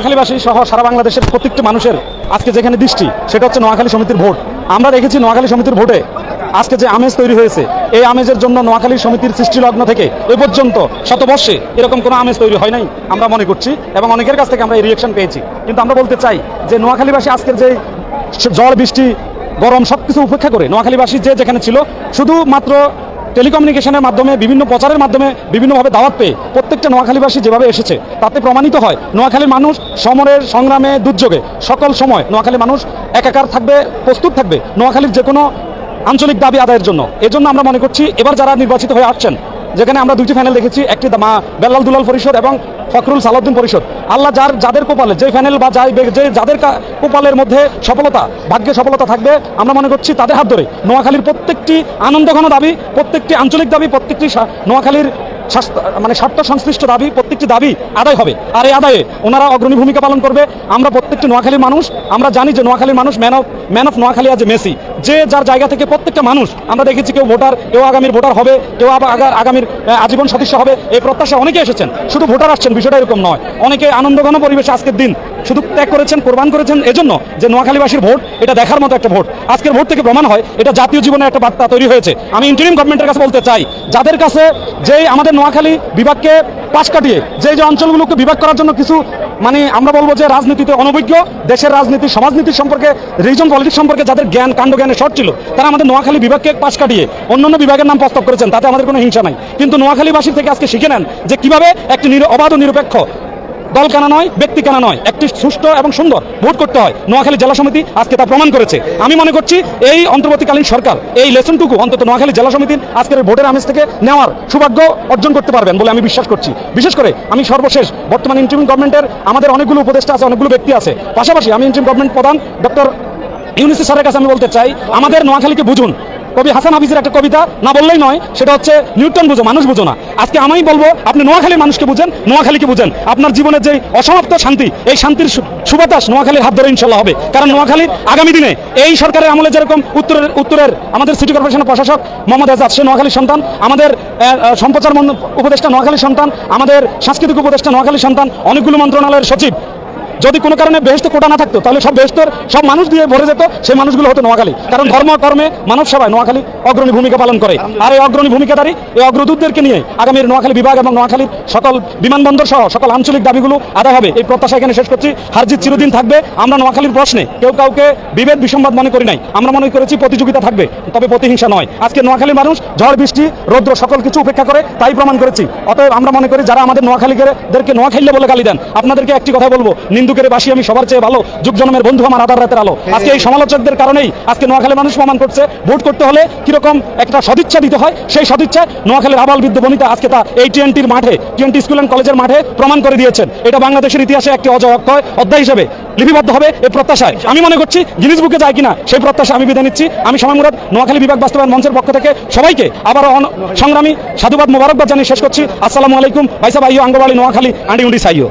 নোয়াখালীবাসী সহ সারা বাংলাদেশের প্রত্যেকটি মানুষের আজকে যেখানে দৃষ্টি, সেটা হচ্ছে নোয়াখালী সমিতির ভোট। আমরা দেখেছি নোয়াখালী সমিতির ভোটে আজকে যে আমেজ তৈরি হয়েছে, এই আমেজের জন্য নোয়াখালী সমিতির সৃষ্টি লগ্ন থেকে এ পর্যন্ত শতবর্ষে এরকম কোনো আমেজ তৈরি হয় নাই, আমরা মনে করছি, এবং অনেকের কাছ থেকে আমরা এই রিয়েকশন পেয়েছি। কিন্তু আমরা বলতে চাই যে নোয়াখালীবাসী আজকের যে ঝড়, বৃষ্টি, গরম সব কিছু উপেক্ষা করে, নোয়াখালীবাসী যে যেখানে ছিল, শুধুমাত্র টেলিকমিউনিকেশনের মাধ্যমে, বিভিন্ন প্রচারের মাধ্যমে বিভিন্নভাবে দাওয়াত পেয়ে প্রত্যেকটা নোয়াখালীবাসী যেভাবে এসেছে, তাতে প্রমাণিত হয়, নোয়াখালীর মানুষ সমরের সংগ্রামে দুর্যোগে। সকল সময় নোয়াখালীর মানুষ একাকার থাকবে, প্রস্তুত থাকবে নোয়াখালীর যে কোনো আঞ্চলিক দাবি আদায়ের জন্য। এজন্য আমরা মনে করছি, এবার যারা নির্বাচিত হয়ে আসছেন যেখানে আমরা দুইটি প্যানেল দেখেছি, একটি মা বেল্লাল দুলাল পরিষদ এবং ফখরুল সালাউদ্দিন পরিষদ। আল্লাহ যার, যাদের কোপালে যে প্যানেল বা যে যাদের কোপালের মধ্যে সফলতা, ভাগ্যে সফলতা থাকবে, আমরা মনে করছি তাদের হাত ধরে নোয়াখালীর প্রত্যেকটি আনন্দঘন দাবি, প্রত্যেকটি আঞ্চলিক দাবি, প্রত্যেকটি নোয়াখালীর মানে স্বার্থ সংশ্লিষ্ট দাবি, প্রত্যেকটি দাবি আদায় হবে। আর এই আদায়ে ওনারা অগ্রণী ভূমিকা পালন করবে। আমরা প্রত্যেকটি নোয়াখালীর মানুষ, আমরা জানি যে নোয়াখালীর মানুষ man of man of Noakhali আজ মেসি। যে যার জায়গা থেকে প্রত্যেকটা মানুষ, আমরা দেখেছি কেউ ভোটার, কেউ আগামীর ভোটার হবে, কেউ আবার আগামীর আজীবন সদস্য হবে। এই প্রত্যাশা অনেকে এসেছেন। শুধু ভোটার আসছেন, বিষয়টা এরকম নয়। অনেকে আনন্দঘন পরিবেশে আজকের দিন শুধু ত্যাগ করেছেন, কোরবান করেছেন, এজন্য যে নোয়াখালীবাসীর ভোট, এটা দেখার মতো একটা ভোট। আজকের ভোট থেকে প্রমাণ হয়, এটা জাতীয় জীবনে একটা বার্তা তৈরি হয়েছে। আমি ইন্টারিম গভর্নমেন্টের কাছে বলতে চাই, যাদের কাছে যেই আমাদের নোয়াখালী বিভাগকে পাশ কাটিয়ে যে যে অঞ্চলগুলোকে বিভাগ করার জন্য কিছু মানে আমরা বলব যে রাজনীতিতে অনভিজ্ঞ, দেশের রাজনীতি, সমাজনীতি সম্পর্কে রিজন পলিটিক্স সম্পর্কে যাদের জ্ঞান, কাণ্ড জ্ঞানে শর্ট ছিল, তারা আমাদের নোয়াখালী বিভাগকে পাশ কাটিয়ে অন্যান্য বিভাগের নাম প্রস্তাব করেছেন, তাতে আমাদের কোনো হিংসা নাই। কিন্তু নোয়াখালীবাসীর থেকে আজকে শিখে নেন যে কীভাবে একটি অবাধ, নিরপেক্ষ দল কেনা নয়, ব্যক্তি কেনা নয়? একটি সুষ্ঠু এবং সুন্দর ভোট করতে হয়। নোয়াখালী জেলা সমিতি আজকে তা প্রমাণ করেছে। আমি মনে করছি এই অন্তর্বর্তীকালীন সরকার, এই লেসনটুকু অন্তত নোয়াখালী জেলা সমিতির আজকের ভোটের আমেজ থেকে নেওয়ার সৌভাগ্য অর্জন করতে পারবেন বলে আমি বিশ্বাস করছি। বিশেষ করে আমি সর্বশেষ বর্তমান ইন্টারিম গভর্নমেন্টের আমাদের অনেকগুলো উপদেষ্টা আছে, অনেকগুলো ব্যক্তি আছে। পাশাপাশি আমি ইন্টারিম গভর্নমেন্ট প্রধান ডক্টর ইউনিসি স্যারের কাছে আমি বলতে চাই, আমাদের নোয়াখালীকে বুঝুন। কবি হাসান হাফিজের একটা কবিতা, না বললেই নয়, সেটা হচ্ছে নিউটন বুঝো, মানুষ বুঝো না। আজকে আমি বলব, আপনি নোয়াখালীর মানুষকে বুঝেন, নোয়াখালীকে বুঝেন। আপনার জীবনের যে অসমাপ্ত শান্তি, এই শান্তির সুবাতাস নোয়াখালীর হাত ধরে ইনশাল্লাহ হবে। কারণ নোয়াখালীর আগামী দিনে এই সরকারের আমলে যেরকম উত্তরের উত্তরের আমাদের সিটি কর্পোরেশনের প্রশাসক মোহাম্মদ আজাদ সে নোয়াখালীর সন্তান, আমাদের সম্প্রচার উপদেষ্টা নোয়াখালীর সন্তান, আমাদের সাংস্কৃতিক উপদেষ্টা নোয়াখালীর সন্তান, অনেকগুলো মন্ত্রণালয়ের সচিব যদি কোনো কারণে বেহেস্ত কোটা না থাকতো, তাহলে সব বেহেস্তর সব মানুষ দিয়ে ভরে যেত, সেই মানুষগুলো হতো নোয়াখালী। কারণ ধর্ম, কর্মে মানব সেবায় নোয়াখালী অগ্রণী ভূমিকা পালন করে। আর এই অগ্রণী ভূমিকাধারী, এই অগ্রদূতদেরকে নিয়ে আগামীর নোয়াখালী বিভাগ এবং নোয়াখালীর সকল বিমানবন্দর সহ সকল আঞ্চলিক দাবিগুলো আদায় হবে। এই প্রত্যাশা এখানে শেষ করছি। হারজিত চিরদিন থাকবে। আমরা নোয়াখালীর প্রশ্নে কেউ কাউকে বিভেদ, বিসম্বাদ মনে করি নাই। আমরা মনে করেছি প্রতিযোগিতা থাকবে, তবে প্রতিহিংসা নয়। আজকে নোয়াখালীর মানুষ ঝড়, বৃষ্টি, রৌদ্র সকল কিছু উপেক্ষা করে তাই প্রমাণ করেছি। অতএব আমরা মনে করি যারা আমাদের নোয়াখালীদেরকে নোয়াখাইলে বলে গালি দেন, আপনাদেরকে একটি কথা বলব নিন্দুকের বাসি আমি সবার চেয়ে ভালো। যুগ জন্মের বন্ধু আমার আধার রাতের আলো। আজকে এই সমালোচকদের কারণেই আজকে নোয়াখালীর মানুষ প্রমাণ করছে। ভোট করতে হলে কীরকম একটা সদিচ্ছা দিতে হয় সেই সদিচ্ছা নোয়াখালীর আবাল বৃদ্ধ বনিতা আজকে তা এই টিএনটির মাঠে টিএনটি স্কুল অ্যান্ড কলেজের মাঠে প্রমাণ করে দিয়েছেন। এটা বাংলাদেশের ইতিহাসে একটি অজয় অক্ষয় অধ্যায় হিসেবে লিপিবদ্ধ হবে এই প্রত্যাশায়। আমি মনে করছি গিনিস বুকে যায় কিনা সেই প্রত্যাশা আমি বিদায় নিচ্ছি। আমি সময় মুরাদ নোয়াখালী বিভাগ বাস্তবায়ন মঞ্চের পক্ষ থেকে সবাইকে আবার সংগ্রামী সাধুবাদ মোবারকবাদ জানিয়ে শেষ করছি। আসসালামু আলাইকুম। ভাইসা ভাইও আঙ্গবাড়ি নোয়াখালী আন্ডি উন্ডি সাইও